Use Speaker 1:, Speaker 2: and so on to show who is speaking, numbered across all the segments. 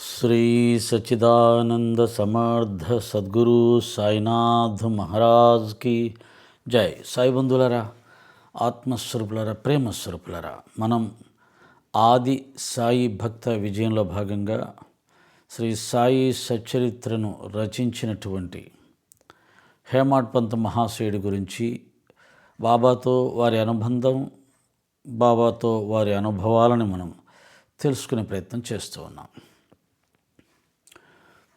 Speaker 1: శ్రీ సచిదానంద సమర్థ సద్గురు సాయినాథ్ మహారాజ్కి జై. సాయి బంధువులరా ఆత్మస్వరూపులరా ప్రేమస్వరూపులరా మనం ఆది సాయి భక్త విజయంలో భాగంగా శ్రీ సాయి సచ్చరిత్రను రచించినటువంటి హేమాడ్ పంత్ మహాశయుడి గురించి బాబాతో వారి అనుబంధం బాబాతో వారి అనుభవాలను మనం తెలుసుకునే ప్రయత్నం చేస్తూ ఉన్నాం.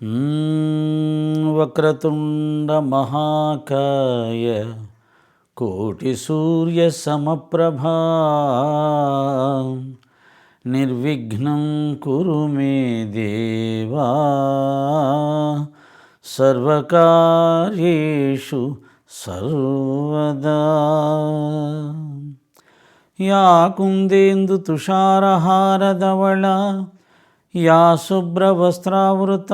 Speaker 1: మ్మ్, వక్రతుండ మహాకాయ కోటి సూర్య సమప్రభా. నిర్విఘ్నం కురు మే దేవా. సర్వకార్యేషు సర్వదా. యా శుభ్రవస్త్రావృత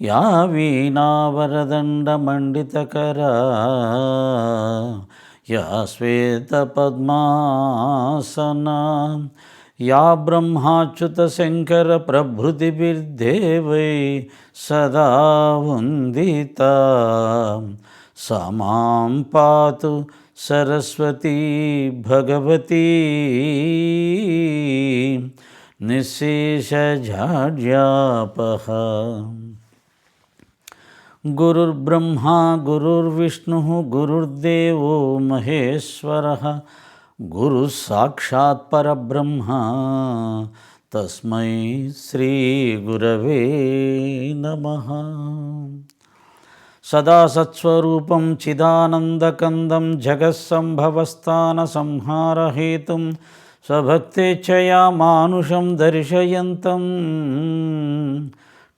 Speaker 1: యా వీణావరదండమండితకర యా శ్వేతపద్మాసన యా బ్రహ్మాచ్యుత శంకర ప్రభృతిభిర్దేవై సదా వందిత पातु सरस्वती भगवती। निःशेषाढ्यापः गुरुर्ब्रह्मा गुरुर्विष्णुः गुरुर्देवो महेश्वरः। गुरुसाक्षात् परब्रह्मा। तस्मै श्रीगुरवे नमः। సదా సత్స్వరూపం చిదానందకందం జగత్సంభవస్థానసంహారహేతుం స్వభక్తేచ్ఛయా మానుషం దర్శయంతం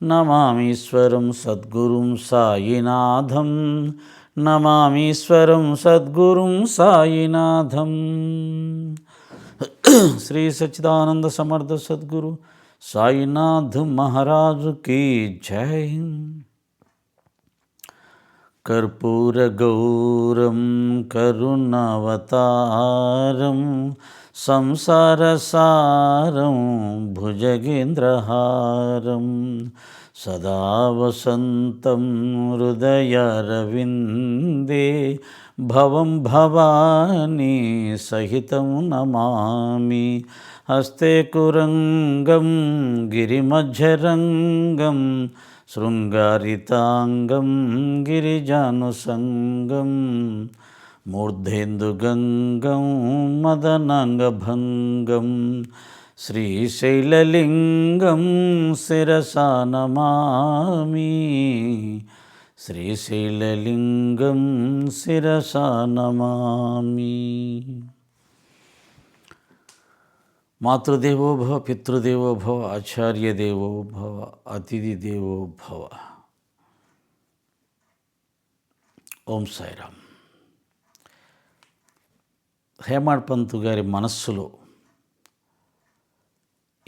Speaker 1: నమామీశ్వరం సద్గురుం సాయినాథం నమామీశ్వరం సద్గురుం సాయినాథం శ్రీ సచ్చిదానంద సమర్థ సద్గురు సాయినాథ్ మహారాజు కీ జై कर्पूरगौरं करुणावतारं संसारसारं भुजगेन्द्रहारं सदा वसन्तं हृदयारविन्दे भवं भवानी सहितं नमामि हस्ते कुरङ्गं गिरिमध्यरङ्गं శృంగారితాంగం గిరిజానుసంగం మూర్ధేందుగంగం మదనాంగభంగం శ్రీశైలలింగం శిరసా నమామి శ్రీశైలలింగం శిరసా నమామి మాతృదేవో భవ పితృదేవో భవ ఆచార్య దేవో భవ అతిథి దేవో భవ. ఓం సాయిరామ్. హేమాడ్ పంత్ గారి మనస్సులో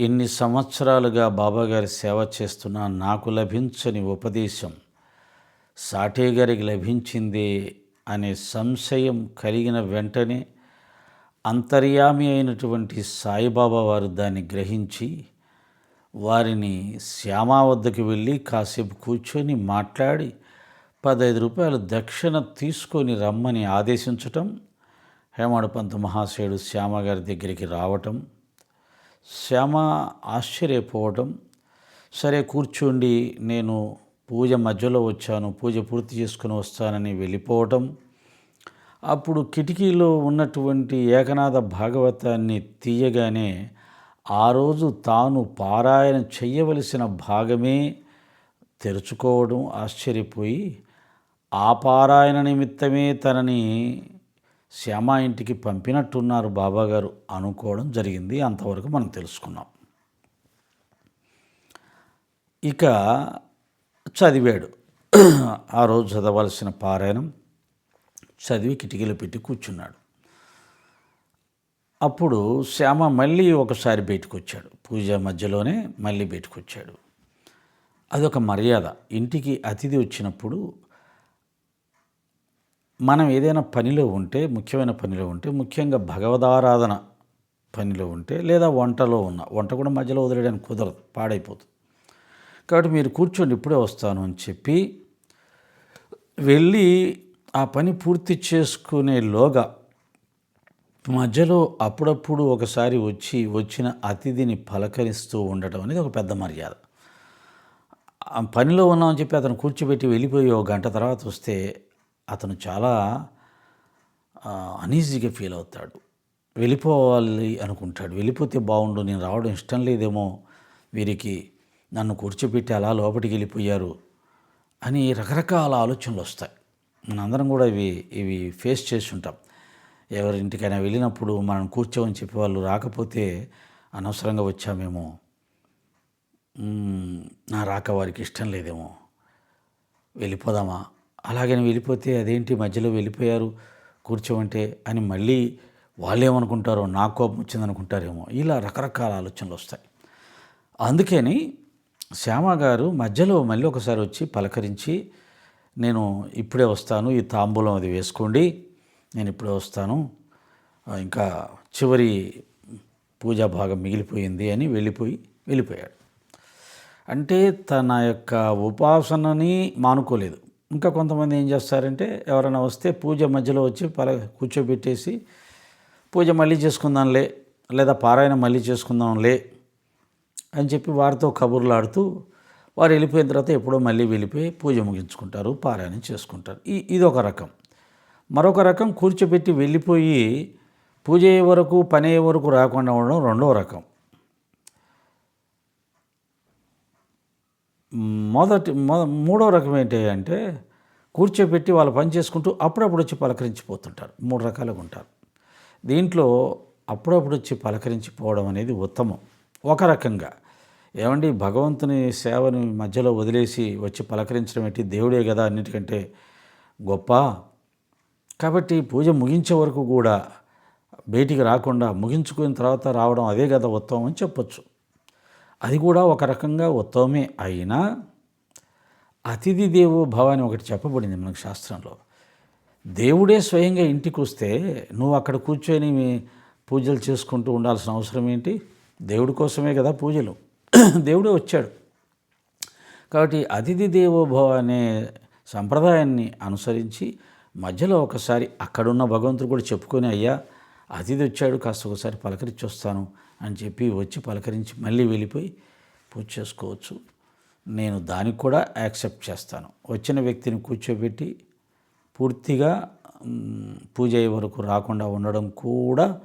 Speaker 1: ఎన్ని సంవత్సరాలుగా బాబాగారి సేవ చేస్తున్నా నాకు లభించని ఉపదేశం సాటే గారికి లభించిందే అనే సంశయం కలిగిన వెంటనే అంతర్యామి అయినటువంటి సాయిబాబా వారు దాన్ని గ్రహించి వారిని శ్యామా వద్దకు వెళ్ళి కాసేపు కూర్చొని మాట్లాడి పదహైదు రూపాయలు దక్షిణ తీసుకొని రమ్మని ఆదేశించటం హేమాడపంత మహాశయుడు శ్యామ గారి దగ్గరికి రావటం శ్యామ ఆశ్చర్యపోవటం సరే కూర్చోండి నేను పూజ మధ్యలో వచ్చాను పూజ పూర్తి చేసుకుని వస్తానని వెళ్ళిపోవటం అప్పుడు కిటికీలో ఉన్నటువంటి ఏకనాథ భాగవతాన్ని తీయగానే ఆ రోజు తాను పారాయణ చెయ్యవలసిన భాగమే తెరుచుకోవడం ఆశ్చర్యపోయి ఆ పారాయణ నిమిత్తమే తనని శ్యామ ఇంటికి పంపినట్టున్నారు బాబాగారు అనుకోవడం జరిగింది. అంతవరకు మనం తెలుసుకున్నాం. ఇక చదివాడు. ఆ రోజు చదవాల్సిన పారాయణం చదివి కిటికీలో పెట్టి కూర్చున్నాడు. అప్పుడు శ్యామ మళ్ళీ ఒకసారి బయటకు వచ్చాడు పూజ మధ్యలోనే మళ్ళీ బయటకు వచ్చాడు అదొక మర్యాద. ఇంటికి అతిథి వచ్చినప్పుడు మనం ఏదైనా పనిలో ఉంటే ముఖ్యమైన పనిలో ఉంటే ముఖ్యంగా భగవదారాధన పనిలో ఉంటే లేదా వంటలో ఉన్న వంట కూడా మధ్యలో వదిలేయడానికి కుదరదు పాడైపోతుంది. కాబట్టి మీరు కూర్చోండి ఇప్పుడే వస్తాను అని చెప్పి వెళ్ళి ఆ పని పూర్తి చేసుకునే లోగా మధ్యలో అప్పుడప్పుడు ఒకసారి వచ్చి వచ్చిన అతిథిని పలకరిస్తూ ఉండటం అనేది ఒక పెద్ద మర్యాద. ఆ పనిలో ఉన్నామని చెప్పి అతను కూర్చోబెట్టి వెళ్ళిపోయి ఒక గంట తర్వాత వస్తే అతను చాలా అనీజీగా ఫీల్ అవుతాడు. వెళ్ళిపోవాలి అనుకుంటాడు. వెళ్ళిపోతే బాగుండు నేను రావడం ఇష్టం లేదేమో వీరికి నన్ను కూర్చోబెట్టి అలా లోపలికి వెళ్ళిపోయారు అని రకరకాల ఆలోచనలు వస్తాయి. మనందరం కూడా ఇవి ఇవి ఫేస్ చేసి ఉంటాం. ఎవరింటికైనా వెళ్ళినప్పుడు మనం కూర్చోమని చెప్పి వాళ్ళు రాకపోతే అనవసరంగా వచ్చామేమో నా రాక వారికి ఇష్టం లేదేమో. వెళ్ళిపోదామా? అలాగని వెళ్ళిపోతే అదేంటి? మధ్యలో వెళ్ళిపోయారు కూర్చోమంటే అని మళ్ళీ వాళ్ళేమనుకుంటారో నా కోపం వచ్చిందనుకుంటారేమో ఇలా రకరకాల ఆలోచనలు వస్తాయి. అందుకని శ్యామ గారు మధ్యలో మళ్ళీ ఒకసారి వచ్చి పలకరించి నేను ఇప్పుడే వస్తాను ఈ తాంబూలం అది వేసుకోండి. నేను ఇప్పుడే వస్తాను. ఇంకా చివరి పూజా భాగం మిగిలిపోయింది అని వెళ్ళిపోయి వెళ్ళిపోయాడు. అంటే తన యొక్క ఉపాసనని మానుకోలేదు. ఇంకా కొంతమంది ఏం చేస్తారంటే ఎవరైనా వస్తే పూజ మధ్యలో వచ్చి పల కూర్చోబెట్టేసి పూజ మళ్ళీ చేసుకుందాంలే లేదా పారాయణ మళ్ళీ చేసుకుందాంలే అని చెప్పి వారితో కబుర్లాడుతూ వారు వెళ్ళిపోయిన తర్వాత ఎప్పుడో మళ్ళీ వెళ్ళిపోయి పూజ ముగించుకుంటారు పారాయణం చేసుకుంటారు. ఈ ఇది ఒక రకం. మరొక రకం కూర్చోబెట్టి వెళ్ళిపోయి పూజ అయ్యే వరకు పని అయ్యే వరకు రాకుండా ఉండడం రెండవ రకం. మొదటి మొద మూడో రకం ఏంటి అంటే కూర్చోబెట్టి వాళ్ళు పని చేసుకుంటూ అప్పుడప్పుడు వచ్చి పలకరించిపోతుంటారు. మూడు రకాలుగా ఉంటారు. దీంట్లో అప్పుడప్పుడు వచ్చి పలకరించిపోవడం అనేది ఉత్తమం. ఒక రకంగా. ఏమండి భగవంతుని సేవని మధ్యలో వదిలేసి వచ్చి పలకరించడం ఏంటి? దేవుడే కదా అన్నిటికంటే గొప్ప. కాబట్టి పూజ ముగించే వరకు కూడా బయటికి రాకుండా ముగించుకున్న తర్వాత రావడం అదే కదా ఉత్తమం అని చెప్పొచ్చు. అది కూడా ఒక రకంగా ఉత్తమమే అయినా అతిథి దేవో భవ అని ఒకటి చెప్పబడింది మనకు శాస్త్రంలో. దేవుడే స్వయంగా ఇంటికి వస్తే నువ్వు అక్కడ కూర్చొని పూజలు చేసుకుంటూ ఉండాల్సిన అవసరం ఏంటి? దేవుడి కోసమే కదా పూజలు. దేవుడే వచ్చాడు. కాబట్టి అతిథి దేవోభవ అనే సంప్రదాయాన్ని అనుసరించి మధ్యలో ఒకసారి అక్కడున్న భగవంతుడు కూడా చెప్పుకొని అయ్యా అతిథి వచ్చాడు కాస్త ఒకసారి పలకరించి వస్తాను అని చెప్పి వచ్చి పలకరించి మళ్ళీ వెళ్ళిపోయి పూజ చేసుకోవచ్చు. నేను దానికి కూడా యాక్సెప్ట్ చేస్తాను. వచ్చిన వ్యక్తిని కూర్చోబెట్టి పూర్తిగా పూజ అయ్యే వరకు రాకుండా ఉండడం కూడా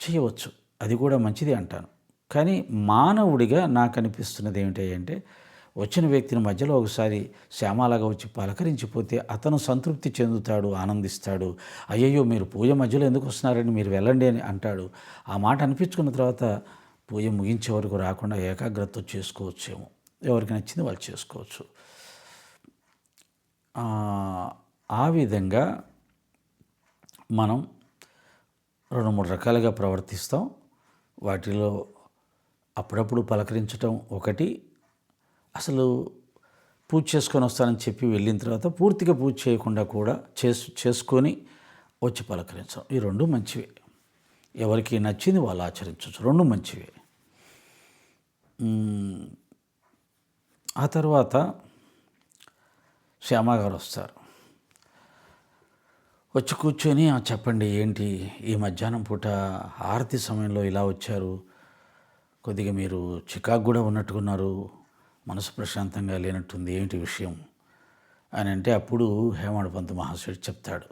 Speaker 1: చేయవచ్చు. అది కూడా మంచిది అంటాను. కానీ మానవుడిగా నాకు అనిపిస్తున్నది ఏమిటి అంటే వచ్చిన వ్యక్తిని మధ్యలో ఒకసారి శ్యామాలాగా వచ్చి పలకరించిపోతే అతను సంతృప్తి చెందుతాడు ఆనందిస్తాడు. అయ్యయ్యో మీరు పూజ మధ్యలో ఎందుకు వస్తున్నారని మీరు వెళ్ళండి అని అంటాడు. ఆ మాట అనిపించుకున్న తర్వాత పూజ ముగించే వరకు రాకుండా ఏకాగ్రత చేసుకోవచ్చేమో. ఎవరికి నచ్చింది వాళ్ళు చేసుకోవచ్చు. ఆ విధంగా మనం రెండు మూడు రకాలుగా ప్రవర్తిస్తాం. వాటిలో అప్పుడప్పుడు పలకరించటం ఒకటి. అసలు పూజ చేసుకొని వస్తానని చెప్పి వెళ్ళిన తర్వాత పూర్తిగా పూజ చేయకుండా కూడా చేసు చేసుకొని వచ్చి పలకరించడం. ఈ రెండు మంచివే. ఎవరికి నచ్చింది వాళ్ళు ఆచరించవచ్చు. రెండు మంచివే. ఆ తర్వాత శ్యామ గారు వస్తారు. వచ్చి కూర్చొని చెప్పండి ఏంటి? ఈ మధ్యాహ్నం పూట హారతి సమయంలో ఇలా వచ్చారు. కొద్దిగా మీరు చికాకు కూడా ఉన్నట్టుకున్నారు మనసు ప్రశాంతంగా లేనట్టుంది ఏంటి విషయం? అని అంటే అప్పుడు హేమాడు పంత్ మహాశయుడు చెప్తాడు.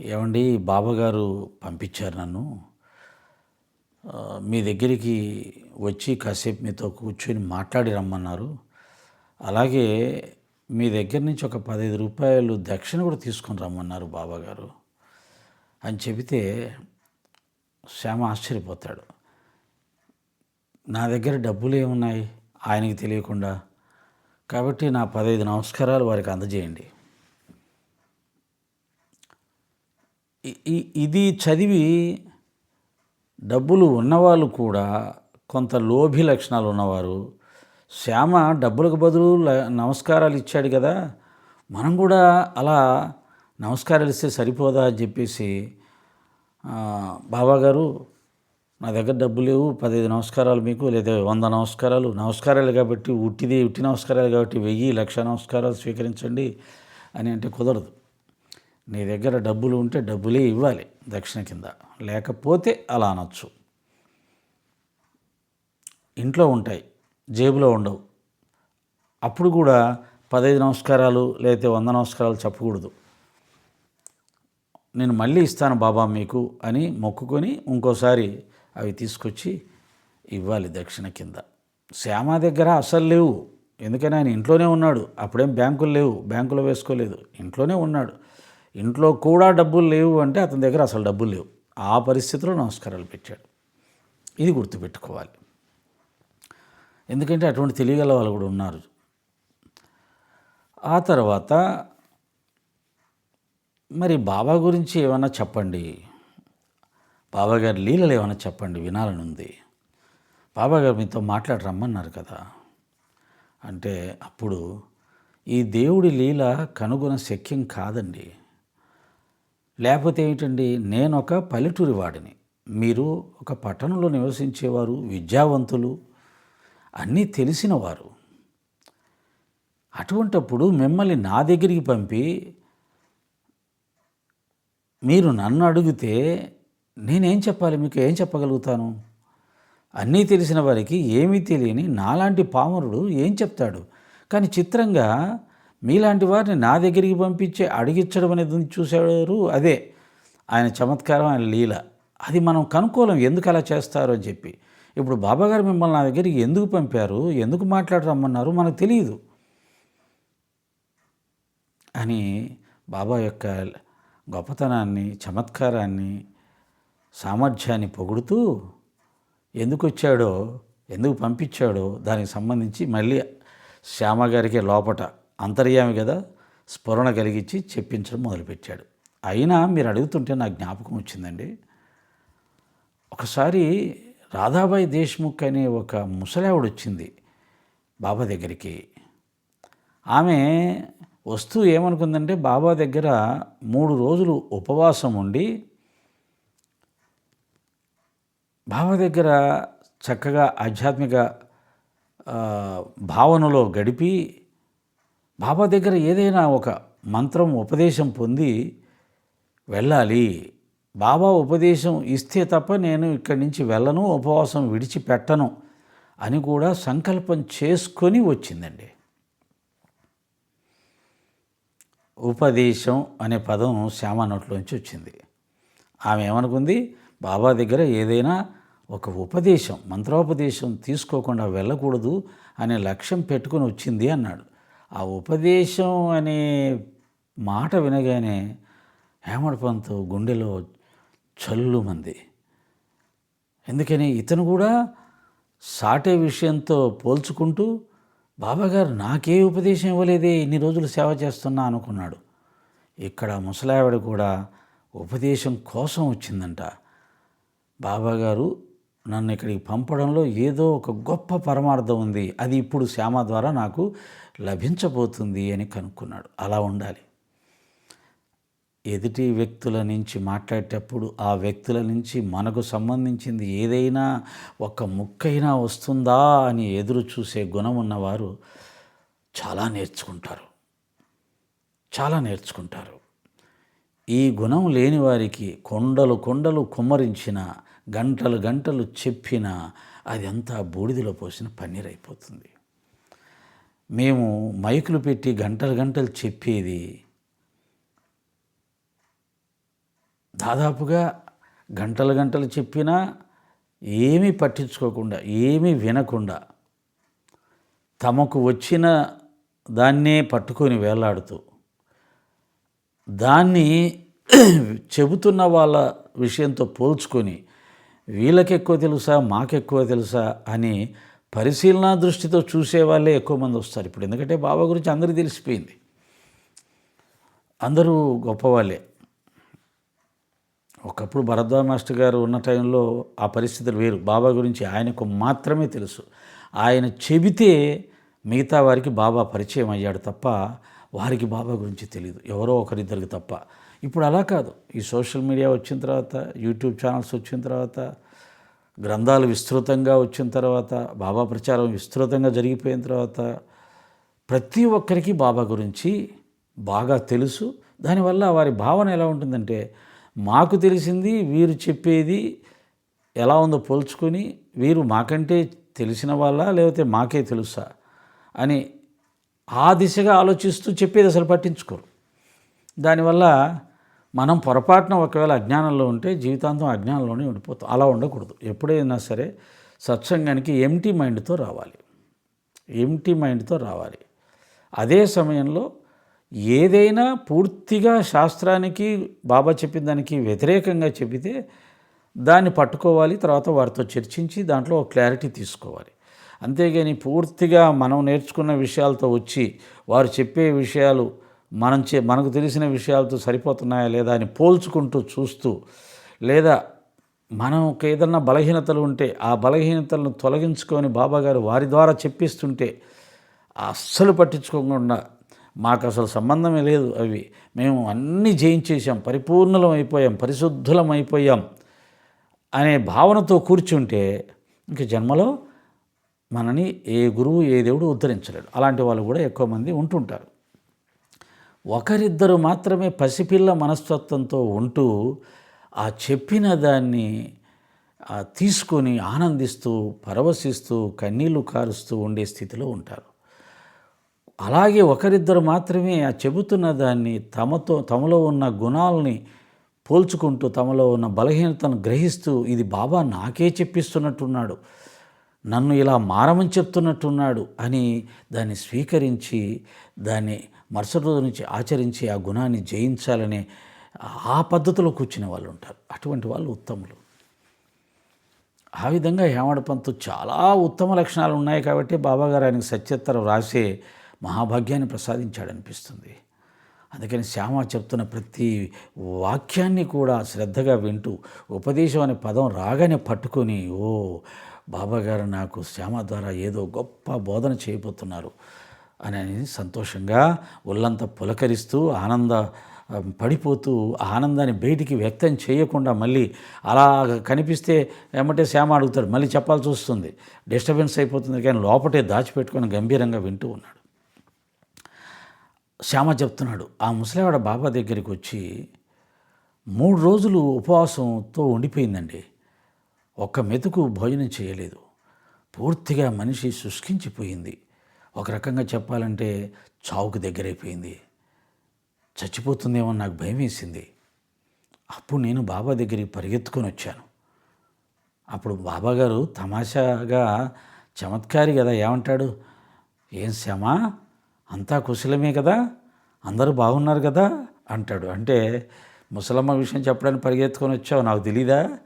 Speaker 1: ఏమండి బాబాగారు పంపించారు నన్ను. మీ దగ్గరికి వచ్చి కాసేపు మీతో కూర్చొని మాట్లాడి రమ్మన్నారు. అలాగే మీ దగ్గర నుంచి ఒక పదహైదు రూపాయలు దక్షిణ కూడా తీసుకొని రమ్మన్నారు బాబాగారు. అని చెబితే శ్యామ ఆశ్చర్యపోతాడు. నా దగ్గర డబ్బులు ఏమున్నాయి? ఆయనకి తెలియకుండా. కాబట్టి నా పదహైదు నమస్కారాలు వారికి అందజేయండి. ఇది చదివి డబ్బులు ఉన్నవాళ్ళు కూడా కొంత లోభి లక్షణాలు ఉన్నవారు. శ్యామ డబ్బులకు బదులు నమస్కారాలు ఇచ్చాడు కదా. మనం కూడా అలా నమస్కారాలు ఇస్తే సరిపోదా అని చెప్పేసి బాబాగారు నా దగ్గర డబ్బు లేవు పదిహేను నమస్కారాలు మీకు లేదా వంద నమస్కారాలు. నమస్కారాలు కాబట్టి ఉట్టిది ఉట్టి నమస్కారాలు కాబట్టి వెయ్యి లక్ష నమస్కారాలు స్వీకరించండి అని అంటే కుదరదు. నీ దగ్గర డబ్బులు ఉంటే డబ్బులే ఇవ్వాలి దక్షిణ కింద. లేకపోతే అలా అనొచ్చు. ఇంట్లో ఉంటాయి జేబులో ఉండవు. అప్పుడు కూడా పదహైదు నమస్కారాలు లేకపోతే వంద నమస్కారాలు చెప్పకూడదు. నేను మళ్ళీ ఇస్తాను బాబా మీకు అని మొక్కుకొని ఇంకోసారి అవి తీసుకొచ్చి ఇవ్వాలి దక్షిణ కింద. శ్యామ దగ్గర అసలు లేవు. ఎందుకని ఆయన ఇంట్లోనే ఉన్నాడు. అప్పుడేం బ్యాంకులు లేవు. బ్యాంకులో వేసుకోలేదు. ఇంట్లోనే ఉన్నాడు. ఇంట్లో కూడా డబ్బులు లేవు అంటే అతని దగ్గర అసలు డబ్బులు లేవు. ఆ పరిస్థితిలో నమస్కారాలు పెట్టాడు. ఇది గుర్తుపెట్టుకోవాలి. ఎందుకంటే అటువంటి తెలియగల వాళ్ళు కూడా ఉన్నారు. ఆ తర్వాత మరి బాబా గురించి ఏమన్నా చెప్పండి? బాబాగారి లీలలు ఏమైనా చెప్పండి వినాలని ఉంది మీతో మాట్లాడి రమ్మన్నారు కదా. అంటే అప్పుడు ఈ దేవుడి లీల కనుగొన శక్యం కాదండి. లేకపోతే ఏమిటండి నేను ఒక పల్లెటూరి వాడిని. మీరు ఒక పట్టణంలో నివసించేవారు విద్యావంతులు అన్నీ తెలిసినవారు. అటువంటప్పుడు మిమ్మల్ని నా దగ్గరికి పంపి మీరు నన్ను అడిగితే నేనేం చెప్పాలి మీకు? ఏం చెప్పగలుగుతాను? అన్నీ తెలిసిన వారికి ఏమీ తెలియని నాలాంటి పామరుడు ఏం చెప్తాడు? కానీ చిత్రంగా మీలాంటి వారిని నా దగ్గరికి పంపించి అడిగించడం అనేది ఉంది చూశారు? అదే. ఆయన చమత్కారం ఆయన లీల. అది మనం కనుక్కోలేం. ఎందుకు అలా చేస్తారు అని చెప్పి. ఇప్పుడు బాబాగారు మిమ్మల్ని నా దగ్గరికి ఎందుకు పంపారు? ఎందుకు మాట్లాడరమ్మన్నారు మనకు తెలియదు. అని బాబా యొక్క గొప్పతనాన్ని చమత్కారాన్ని సామర్థ్యాన్ని పొగుడుతూ ఎందుకు వచ్చాడో ఎందుకు పంపించాడో దానికి సంబంధించి మళ్ళీ శ్యామగారికి లోపట అంతర్యామి కదా స్ఫురణ కలిగించి చెప్పించడం మొదలుపెట్టాడు. అయినా మీరు అడుగుతుంటే నాకు జ్ఞాపకం వచ్చిందండి. ఒకసారి రాధాబాయి దేశ్ముఖ్ అనే ఒక ముసలావిడ వచ్చింది బాబా దగ్గరికి. ఆమె వస్తూ ఏమనుకుందంటే బాబా దగ్గర మూడు రోజులు ఉపవాసం ఉండి బాబా దగ్గర చక్కగా ఆధ్యాత్మిక భావనలో గడిపి బాబా దగ్గర ఏదైనా ఒక మంత్రం ఉపదేశం పొంది వెళ్ళాలి. బాబా ఉపదేశం ఇస్తే తప్ప నేను ఇక్కడి నుంచి వెళ్ళను ఉపవాసం విడిచిపెట్టను అని కూడా సంకల్పం చేసుకొని వచ్చిందండి. ఉపదేశం అనే పదం శ్యామ నోట్లోంచి వచ్చింది. ఆమె ఏమనుకుంది? బాబా దగ్గర ఏదైనా ఒక ఉపదేశం మంత్రోపదేశం తీసుకోకుండా వెళ్ళకూడదు అనే లక్ష్యం పెట్టుకొని వచ్చింది అన్నాడు. ఆ ఉపదేశం అనే మాట వినగానే హేమడపంతో గుండెలో చల్లుమంది ఎందుకని? ఇతను కూడా సాటే విషయంతో పోల్చుకుంటూ బాబాగారు నాకే ఉపదేశం ఇవ్వలేదే ఇన్ని రోజులు సేవ చేస్తున్నా అనుకున్నాడు. ఇక్కడ ముసలావిడ కూడా ఉపదేశం కోసం వచ్చిందంట. బాబాగారు నన్ను ఇక్కడికి పంపడంలో ఏదో ఒక గొప్ప పరమార్థం ఉంది. అది ఇప్పుడు శ్యామ ద్వారా నాకు లభించబోతుంది అని కనుక్కున్నాడు. అలా ఉండాలి. ఎదుటి వ్యక్తుల నుంచి మాట్లాడేటప్పుడు ఆ వ్యక్తుల నుంచి మనకు సంబంధించింది ఏదైనా ఒక ముక్కైనా వస్తుందా అని ఎదురు చూసే గుణం ఉన్నవారు చాలా నేర్చుకుంటారు. చాలా నేర్చుకుంటారు. ఈ గుణం లేని వారికి కొండలు కొండలు కుమ్మరించిన గంటలు గంటలు చెప్పిన అదంతా బూడిదలో పోసిన పన్నీర్ అయిపోతుంది. మేము మైకులు పెట్టి గంటలు గంటలు చెప్పేది దాదాపుగా గంటలు గంటలు చెప్పినా ఏమీ పట్టించుకోకుండా ఏమీ వినకుండా తమకు వచ్చిన దాన్నే పట్టుకొని వేలాడుతూ దాన్ని చెబుతున్న వాళ్ళ విషయంతో పోల్చుకొని వీళ్ళకి ఎక్కువ తెలుసా మాకెక్కువ తెలుసా అని పరిశీలన దృష్టితో చూసే వాళ్ళే ఎక్కువ మంది వస్తారు. ఇప్పుడు ఎందుకంటే బాబా గురించి అందరికీ తెలిసిపోయింది. అందరూ గొప్పవాళ్ళే. ఒకప్పుడు భరద్వాజ్ మాస్టర్ గారు ఉన్న టైంలో ఆ పరిస్థితులు వేరు. బాబా గురించి ఆయనకు మాత్రమే తెలుసు. ఆయన చెబితే మిగతా వారికి బాబా పరిచయం అయ్యాడు తప్ప వారికి బాబా గురించి తెలియదు ఎవరో ఒకరిద్దరికి తప్ప. ఇప్పుడు అలా కాదు. ఈ సోషల్ మీడియా వచ్చిన తర్వాత యూట్యూబ్ ఛానల్స్ వచ్చిన తర్వాత గ్రంథాలు విస్తృతంగా వచ్చిన తర్వాత బాబా ప్రచారం విస్తృతంగా జరిగిపోయిన తర్వాత ప్రతి ఒక్కరికి బాబా గురించి బాగా తెలుసు. దానివల్ల వారి భావన ఎలా ఉంటుందంటే మాకు తెలిసింది వీరు చెప్పేది ఎలా ఉందో పోల్చుకొని వీరు మాకంటే తెలిసిన వాళ్ళ లేకపోతే మాకే తెలుసా అని ఆ దిశగా ఆలోచిస్తూ చెప్పేది అసలు పట్టించుకోరు. దానివల్ల మనం పొరపాటున ఒకవేళ అజ్ఞానంలో ఉంటే జీవితాంతం అజ్ఞానంలోనే ఉండిపోతాం. అలా ఉండకూడదు. ఎప్పుడైనా సరే సత్సంగానికి ఎంటీ మైండ్తో రావాలి. ఎంటీ మైండ్తో రావాలి. అదే సమయంలో ఏదైనా పూర్తిగా శాస్త్రానికి బాబా చెప్పిన దానికి వ్యతిరేకంగా చెబితే దాన్ని పట్టుకోవాలి తర్వాత వారితో చర్చించి దాంట్లో క్లారిటీ తీసుకోవాలి. అంతేగాని పూర్తిగా మనం నేర్చుకున్న విషయాలతో వచ్చి వారు చెప్పే విషయాలు మనం చే మనకు తెలిసిన విషయాలతో సరిపోతున్నాయా లేదా అని పోల్చుకుంటూ చూస్తూ లేదా మనకు ఏదన్నా బలహీనతలు ఉంటే ఆ బలహీనతలను తొలగించుకొని బాబాగారు వారి ద్వారా చెప్పిస్తుంటే అస్సలు పట్టించుకోకుండా మాకు అసలు సంబంధమే లేదు అవి. మేము అన్నీ జయించేసాం పరిపూర్ణలం అయిపోయాం పరిశుద్ధులం అయిపోయాం అనే భావనతో కూర్చుంటే ఇంక జన్మలో మనని ఏ గురువు ఏ దేవుడు ఉద్ధరించలేడు. అలాంటి వాళ్ళు కూడా ఎక్కువ మంది ఉంటుంటారు. ఒకరిద్దరు మాత్రమే పసిపిల్ల మనస్తత్వంతో ఉంటూ ఆ చెప్పిన దాన్ని తీసుకొని ఆనందిస్తూ పరవశిస్తూ కన్నీళ్ళు కారుస్తూ ఉండే స్థితిలో ఉంటారు. అలాగే ఒకరిద్దరు మాత్రమే ఆ చెబుతున్న దాన్ని తమతో తమలో ఉన్న గుణాలని పోల్చుకుంటూ తమలో ఉన్న బలహీనతను గ్రహిస్తూ ఇది బాబా నాకే చెప్పిస్తున్నట్టున్నాడు నన్ను ఇలా మారమని చెప్తున్నట్టున్నాడు అని దాన్ని స్వీకరించి దాన్ని మరుసటి రోజు నుంచి ఆచరించి ఆ గుణాన్ని జయించాలనే ఆ పద్ధతిలో కూర్చునే వాళ్ళు ఉంటారు. అటువంటి వాళ్ళు ఉత్తములు. ఆ విధంగా హేమడ పంతు చాలా ఉత్తమ లక్షణాలు ఉన్నాయి కాబట్టి బాబాగారు ఆయనకు సత్యత్తరం రాసే మహాభాగ్యాన్ని ప్రసాదించాడనిపిస్తుంది. అందుకని శ్యామ చెప్తున్న ప్రతి వాక్యాన్ని కూడా శ్రద్ధగా వింటూ ఉపదేశం అనే పదం రాగానే పట్టుకొని ఓ బాబాగారు నాకు శ్యామ ద్వారా ఏదో గొప్ప బోధన చేయబోతున్నారు. అని సంతోషంగా ఒళ్ళంతా పులకరిస్తూ ఆనంద పడిపోతూ ఆనందాన్ని బయటికి వ్యక్తం చేయకుండా మళ్ళీ అలా కనిపిస్తే ఏమంటే శ్యామ అడుగుతాడు మళ్ళీ చెప్పాల్సి వస్తుంది. డిస్టర్బెన్స్ అయిపోతుంది కానీ లోపటే దాచిపెట్టుకొని గంభీరంగా వింటూ ఉన్నాడు. శ్యామ చెప్తున్నాడు ఆ ముసలివాడ బాబా దగ్గరికి వచ్చి మూడు రోజులు ఉపవాసంతో ఉండిపోయిందండి. ఒక్క మెతుకు భోజనం చేయలేదు. పూర్తిగా మనిషి శుష్కించిపోయింది. ఒక రకంగా చెప్పాలంటే చావుకు దగ్గరైపోయింది. చచ్చిపోతుందేమో నాకు భయం వేసింది. అప్పుడు నేను బాబా దగ్గరికి పరిగెత్తుకొని వచ్చాను. అప్పుడు బాబాగారు తమాషాగా చమత్కారి కదా ఏమంటాడు? ఏం శ్యామా అంతా కుశలమే కదా అందరూ బాగున్నారు కదా అంటాడు. అంటే ముసలమ్మ విషయం చెప్పడానికి పరిగెత్తుకొని వచ్చావు నాకు తెలీదా?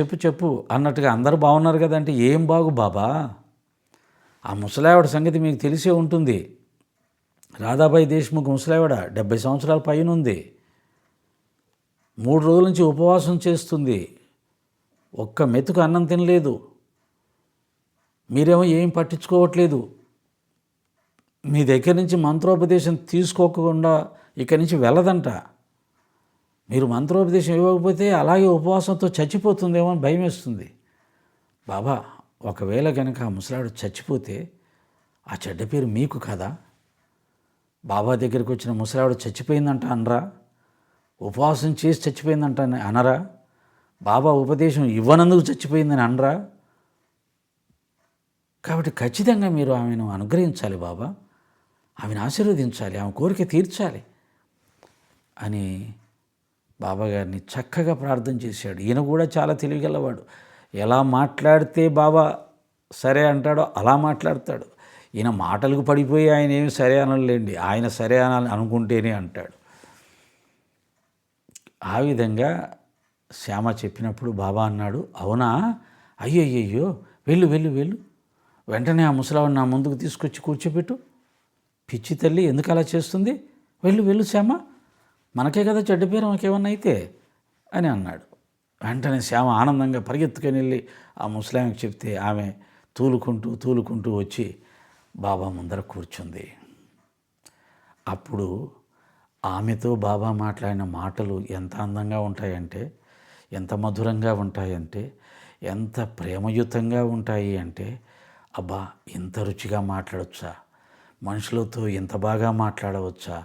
Speaker 1: చెప్పు చెప్పు అన్నట్టుగా అందరూ బాగున్నారు కదా అంటే ఏం బాగు బాబా? ఆ ముసలావిడ సంగతి మీకు తెలిసే ఉంటుంది. రాధాబాయి దేశ్ముఖ్ ముసలావిడ డెబ్బై సంవత్సరాల పైన ఉంది మూడు రోజుల నుంచి ఉపవాసం చేస్తుంది. ఒక్క మెతుకు అన్నం తినలేదు. మీరేమో ఏం పట్టించుకోవట్లేదు. మీ దగ్గర నుంచి మంత్రోపదేశం తీసుకోకుండా ఇక్కడి నుంచి వెళ్ళదంట. మీరు మంత్రోపదేశం ఇవ్వకపోతే అలాగే ఉపవాసంతో చచ్చిపోతుందేమో అని భయం వేస్తుంది బాబా ఒకవేళ కనుక ఆ ముసలాడు చచ్చిపోతే ఆ చెడ్డ పేరు మీకు కదా? బాబా దగ్గరికి వచ్చిన ముసలాడు చచ్చిపోయిందంట అనరా? ఉపవాసం చేసి చచ్చిపోయిందంట అనరా? బాబా ఉపదేశం ఇవ్వనందుకు చచ్చిపోయిందని అనరా? కాబట్టి ఖచ్చితంగా మీరు ఆమెను అనుగ్రహించాలి బాబా. ఆమెను ఆశీర్వదించాలి ఆమె కోరిక తీర్చాలి అని బాబాగారిని చక్కగా ప్రార్థన చేశాడు. ఈయన కూడా చాలా తెలివిగలవాడు. ఎలా మాట్లాడితే బాబా సరే అంటాడో అలా మాట్లాడతాడు. ఈయన మాటలకు పడిపోయి ఆయన ఏమి సరే అనలేండి. ఆయన సరే అనాలి అనుకుంటేనే అంటాడు. ఆ విధంగా శ్యామ చెప్పినప్పుడు బాబా అన్నాడు అవునా? అయ్యయ్యో వెళ్ళు వెళ్ళు వెళ్ళు. వెంటనే ఆ ముసలావాడిని నా ముందుకు తీసుకొచ్చి కూర్చోబెట్టు పిచ్చి తల్లి ఎందుకు అలా చేస్తుంది? వెళ్ళు వెళ్ళు శ్యామ. మనకే కదా చెడ్డ పేరు మాకేమన్నా అయితే అని అన్నాడు. వెంటనే శ్యామ ఆనందంగా పరిగెత్తుకొని వెళ్ళి ఆ ముస్లాంకి చెప్తే ఆమె తూలుకుంటూ తూలుకుంటూ వచ్చి బాబా ముందర కూర్చుంది. అప్పుడు ఆమెతో బాబా మాట్లాడిన మాటలు ఎంత అందంగా ఉంటాయంటే ఎంత మధురంగా ఉంటాయంటే ఎంత ప్రేమయుతంగా ఉంటాయి అంటే అబ్బా ఇంత రుచిగా మాట్లాడవచ్చా మనుషులతో ఇంత బాగా మాట్లాడవచ్చా?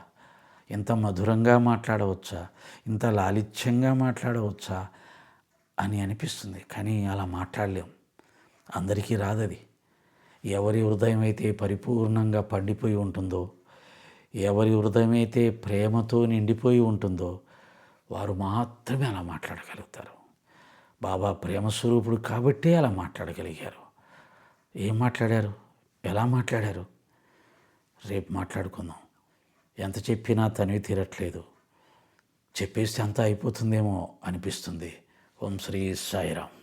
Speaker 1: ఇంత మధురంగా మాట్లాడవచ్చా? ఇంత లాలిత్యంగా మాట్లాడవచ్చా? అని అనిపిస్తుంది. కానీ అలా మాట్లాడలేం. అందరికీ రాదది. ఎవరి హృదయం అయితే పరిపూర్ణంగా పండిపోయి ఉంటుందో ఎవరి హృదయం అయితే ప్రేమతో నిండిపోయి ఉంటుందో వారు మాత్రమే అలా మాట్లాడగలుగుతారు. బాబా ప్రేమ స్వరూపుడు కాబట్టే అలా మాట్లాడగలిగారు. ఏం మాట్లాడారు? ఎలా మాట్లాడారు? రేపు మాట్లాడుకుందాం. ఎంత చెప్పినా తనివి తీరట్లేదు. చెప్పేస్తే అంతా అయిపోతుందేమో అనిపిస్తుంది. ఓం శ్రీ సాయిరామ్